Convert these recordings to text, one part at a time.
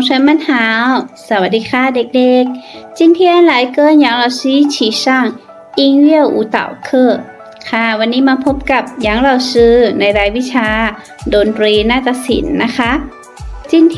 同学们好，สวัสดีค่ะเด็กๆ今天来跟杨老师一起上音乐舞蹈课ค่ะ วันนี้มาพบกับหยางเราชื่อในรายวิชาดนตรีนาฏศิลป์นะคะ今天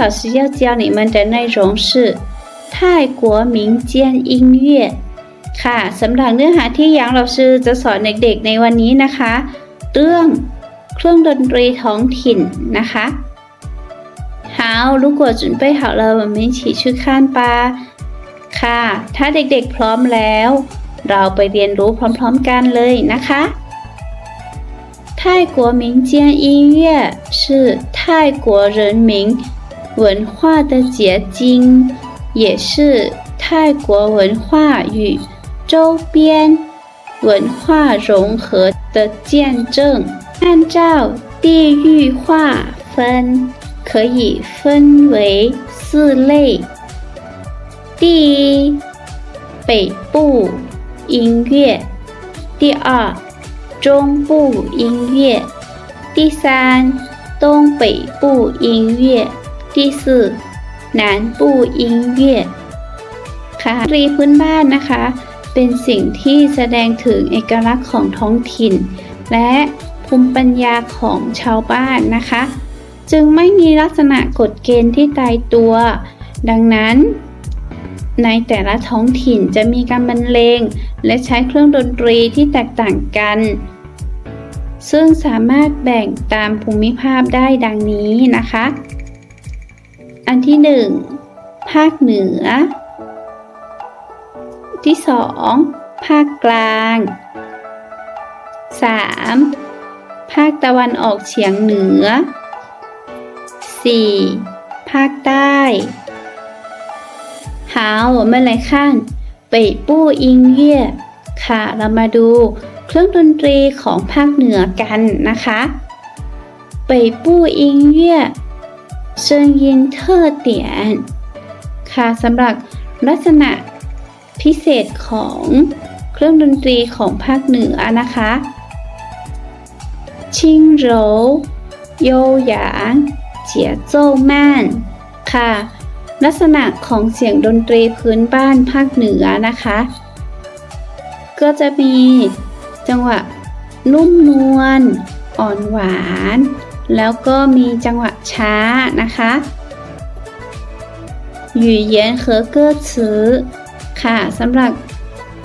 老师要教你们的内容是泰国民间音乐ค่ะสำหรับเนื้อหาที่หยางเราชื่อจะสอนเด็กๆในวันนี้นะคะ เรื่องเครื่องดนตรีท้องถิ่นนะคะ 好，如果准备好了，我们一起去看吧。ค่ะ ถ้าเด็กๆพร้อมแล้ว เราไปเรียนรู้พร้อมๆกันเลยนะคะ泰国民间音乐是泰国人民文化的结晶，也是泰国文化与周边文化融合的见证。按照地域划分。 可以分为四类：第一，北部音乐；第二，中部音乐；第三，东北部音乐；第四，南部音乐ค่ะดนตรีพื้นบ้านนะคะ เป็นสิ่งที่แสดงถึงเอกลักษณ์ของท้องถิ่น และภูมิปัญญาของชาวบ้านนะคะ จึงไม่มีลักษณะกฎเกณฑ์ที่ตายตัว ดังนั้น ในแต่ละท้องถิ่นจะมีการบรรเลง และใช้เครื่องดนตรีที่แตกต่างกัน ซึ่งสามารถแบ่งตามภูมิภาคได้ดังนี้นะคะ อันที่ 1 ภาคเหนือ ที่ 2 ภาคกลาง 3. ภาคตะวันออกเฉียงเหนือ 4. ภาคใต้好我们来看北部音乐ค่ะ เรามาดูเครื่องดนตรีของภาคเหนือกันนะคะ北部音乐声音特点ค่ะสำหรับลักษณะพิเศษของเครื่องดนตรีของภาคเหนือนะคะ轻柔优雅 เจียโจ้ม่านค่ะ ลักษณะของเสียงดนตรีพื้นบ้านภาคเหนือนะคะ ก็จะมีจังหวะนุ่มนวลอ่อนหวาน แล้วก็มีจังหวะช้านะคะ语言和歌词ค่ะสำหรับ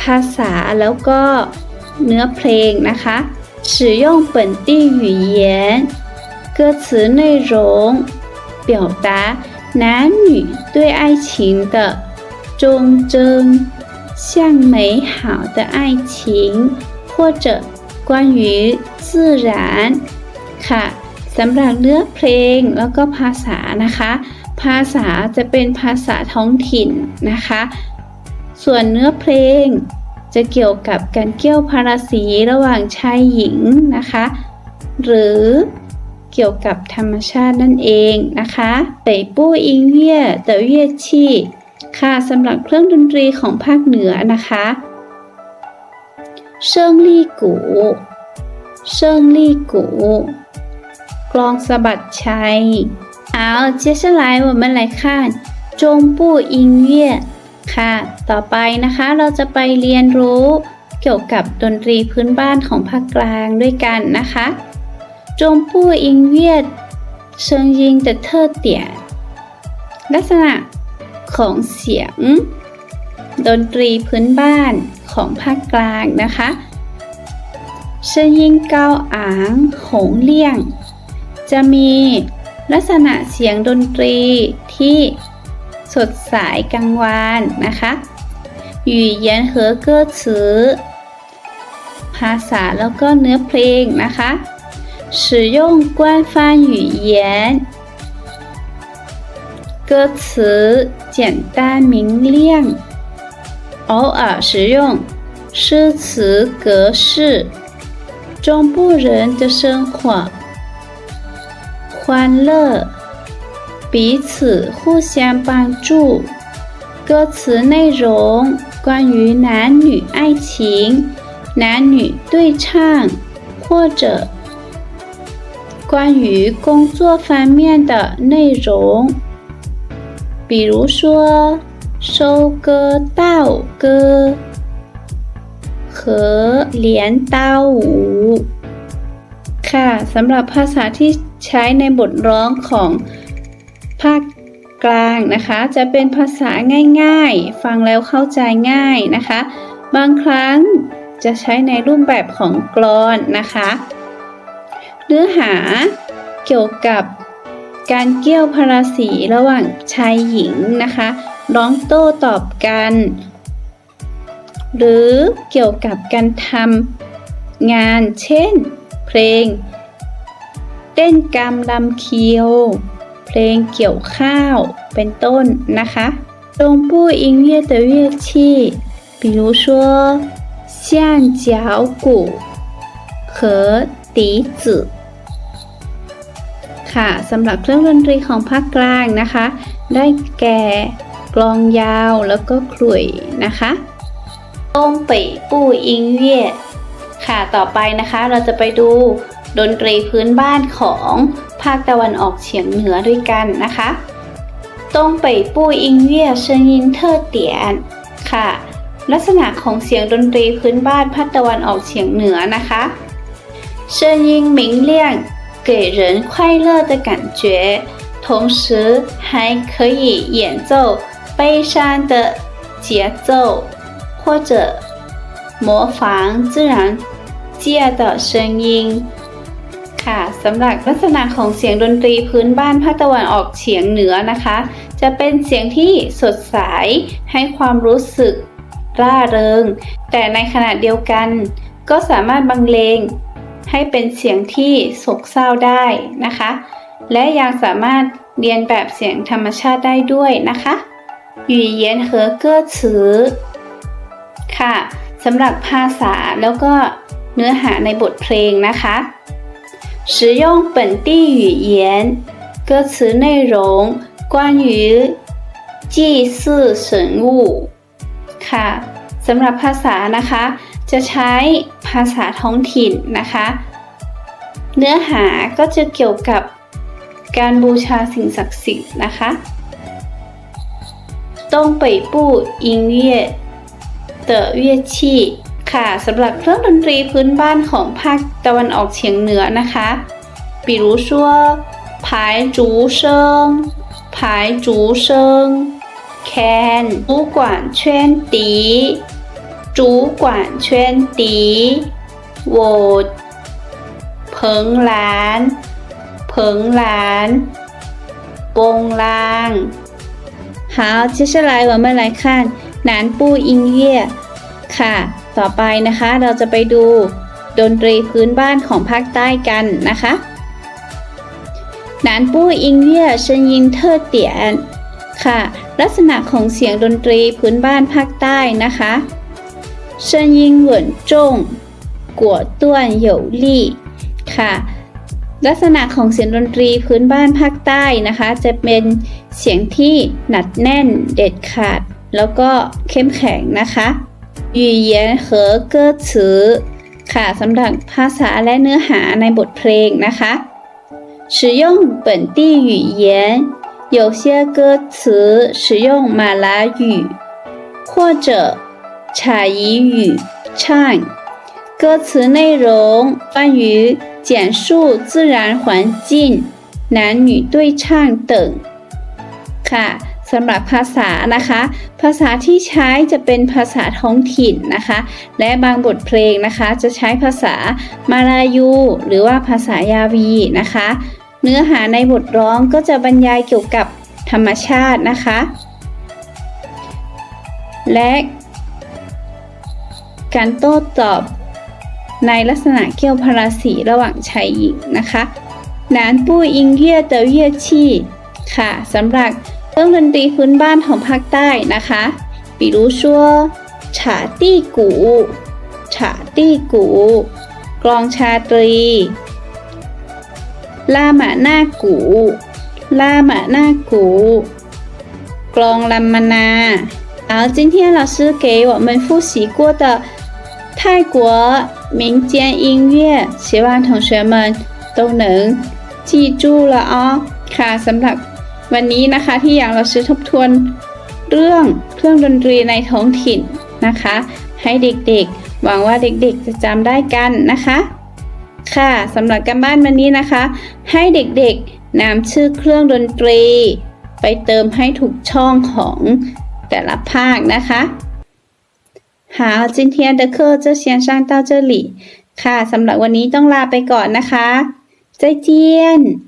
ภาษาแล้วก็เนื้อเพลงนะคะ使用本地语言 歌词内容表达男女对爱情的忠贞，像美好的爱情，或者关于自然ค่ะสำหรับเนื้อเพลงแล้วก็ภาษานะคะ ภาษาจะเป็นภาษาท้องถิ่นนะคะ ส่วนเนื้อเพลงจะเกี่ยวกับการเกี่ยวพาราสีระหว่างชายหญิงนะคะ หรือ เกี่ยวกับธรรมชาตินั่นเองนะคะ北部音乐的乐器ค่ะสำหรับเครื่องดนตรีของภาคเหนือนะคะเชิงลี่กูเชิงลี่กูกลองสะบัดชัย好接下来我们来看中部音乐ค่ะ ต่อไปนะคะเราจะไปเรียนรู้เกี่ยวกับดนตรีพื้นบ้านของภาคกลางด้วยกันนะคะ 中部音乐声音的特点ลักษณะของเสียง ดนตรีพื้นบ้านของภาคกลางนะคะ声音高昂洪亮จะมีลักษณะเสียงดนตรีที่สดใสกังวานนะคะ语言和歌词ภาษาแล้วก็เนื้อเพลงนะคะ 使用官方语言，歌词简单明亮，偶尔使用诗词格式。中部人的生活欢乐，彼此互相帮助。歌词内容关于男女爱情、男女对唱或者。关于工作方面的内容。 比如说收割稻歌和镰刀舞ค่ะสำหรับภาษาที่ใช้ในบทร้องของภาคกลางนะคะ จะเป็นภาษาง่ายๆ ฟังแล้วเข้าใจง่ายนะคะ บางครั้งจะใช้ในรูปแบบของกลอนนะคะ เนื้อหาเกี่ยวกับการเกี่ยวพาราสีระหว่างชายหญิงนะคะร้องโต้ตอบกัน หรือเกี่ยวกับการทำงานเช่น เพลง เต้นกรรมลำเคียว เพลงเกี่ยวข้าว เป็นต้นนะคะ中部音乐的乐器，比如说橡脚鼓和笛子。 ค่ะสำหรับเครื่องดนตรีของภาคกลางนะคะ ได้แก่กลองยาวแล้วก็ขลุ่ยนะคะต้งปีปู้อิงเวียค่ะต่อไปนะคะเราจะไปดูดนตรีพื้นบ้านของภาคตะวันออกเฉียงเหนือด้วยกันนะคะต้งปีปู้อิงเวียเชิงยินเทอร์เตียนค่ะ ลักษณะของเสียงดนตรีพื้นบ้านภาคตะวันออกเฉียงเหนือนะคะเชิงยิงหมิงเลี่ยง 给人快乐的感觉，同时还可以演奏悲伤的节奏，或者模仿自然界的声音。ค่ะสำหรับลักษณะของเสียงดนตรีพื้นบ้านภาคตะวันออกเฉียงเหนือนะคะ จะเป็นเสียงที่สดใสให้ความรู้สึกร่าเริง แต่ในขณะเดียวกัน ก็สามารถบรรเลง ให้เป็นเสียงที่โศกเศร้าได้นะคะ และยังสามารถเรียนแบบเสียงธรรมชาติได้ด้วยนะคะ语言和歌词ค่ะสำหรับภาษาแล้วก็เนื้อหาในบทเพลงนะคะ使用本地语言歌词内容关于祭祀神物ค่ะสำหรับภาษานะคะ จะใช้ ภาษาท้องถิ่นนะคะ เนื้อหาก็จะเกี่ยวกับการบูชาสิ่งศักดิ์สิทธิ์นะคะ东北部音乐的乐器ค่ะสำหรับเครื่องดนตรีพื้นบ้านของภาคตะวันออกเฉียงเหนือนะคะ比如说排竹声排竹声 can 主管圈笛 主管圈笛โหวตเพิงหลานเพิงหลานปงลาง好接下来我们来看南部音乐ค่ะ ต่อไปนะคะ เราจะไปดูดนตรีพื้นบ้านของภาคใต้กันนะคะ南部音乐声音特点ค่ะ ลักษณะของเสียงดนตรีพื้นบ้านภาคใต้นะคะ 声音稳重果断有力ค่ะ ลักษณะของเสียงดนตรีพื้นบ้านภาคใต้นะคะ จะเป็นเสียงที่หนัดแน่นเด็ดขาด แล้วก็เข้มแข็งนะคะ语言和歌词ค่ะสำหรับภาษาและเนื้อหาในบทเพลงนะคะ使用本地语言有些歌词使用马来语或者 采彝语唱歌词内容关于简述自然环境男女对唱等ค่ะสำหรับภาษานะคะ ภาษาที่ใช้จะเป็นภาษาท้องถิ่นนะคะ และบางบทเพลงนะคะ จะใช้ภาษามาลายู หรือว่าภาษายาวีนะคะ เนื้อหาในบทร้องก็จะบรรยายเกี่ยวกับธรรมชาตินะคะ และ การโต้ตอบในลักษณะเกี่ยวพาราสีระหว่างชายหญิงนะคะ南部音乐的乐器ค่ะสำหรับเครื่องดนตรีพื้นบ้านของภาคใต้นะคะ比如说ฉาตี้กูฉาตี้กูกลองชาตรีล่าหมาหน้ากูล่าหมาหน้ากูกลองลัมมานา好，今天老师给我们复习过的 泰国民间音乐，希望同学们都能记住了哦。ค่ะสำหรับ วันนี้นะคะที่อย่างเราซื้อทบทวนเรื่องเครื่องดนตรีในท้องถิ่นนะคะ ให้เด็กๆ หวังว่าเด็กๆจะจำได้กันนะคะ ค่ะสำหรับการบ้านวันนี้นะคะ ให้เด็กๆนำชื่อเครื่องดนตรี ไปเติมให้ถูกช่องของแต่ละภาคนะคะ 好今天的课就先上到这里ค่ะสำหรับวันนี้ต้องลาไปก่อนนะคะ再见